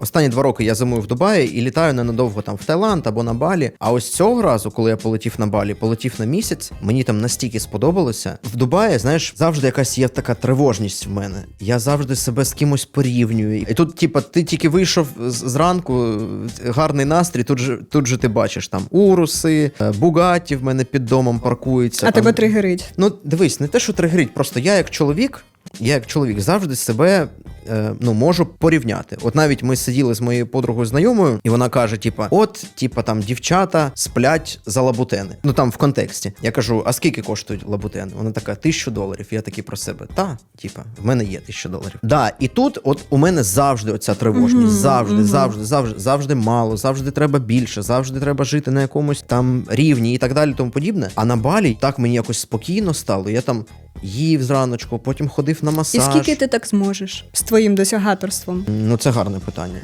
Останні два роки я зимую в Дубаї і літаю ненадовго там в Таїланд або на Балі. А ось цього разу, коли я полетів на Балі, полетів на місяць, мені там настільки сподобалося. В Дубаї, знаєш, завжди якась є така тривожність в мене. Я завжди себе з кимось порівнюю. І тут, типа, ти тільки вийшов зранку, гарний настрій. Тут же тут же ти бачиш там уруси, е, бугаті в мене під домом паркуються. А там... тебе тригерить. Ну, дивись, не те, що тригерить, просто я як чоловік, я як чоловік завжди себе е, ну, можу порівняти. От навіть ми сиділи з моєю подругою знайомою, і вона каже: типа, от, типа, там дівчата сплять за лабутени. Ну там в контексті. Я кажу, а скільки коштують лабутени? Вона така, тисячу доларів. Я такий про себе. Та, типа, в мене є тисяча доларів. Да, і тут, от у мене завжди оця тривожність. Завжди, завжди, завжди, завжди мало, завжди треба більше, завжди треба жити на якомусь там рівні і так далі, тому подібне. А на Балі так мені якось спокійно стало. Я там їв зраночку, потім ходив на І скільки ти так зможеш з твоїм досягаторством? Ну, це гарне питання.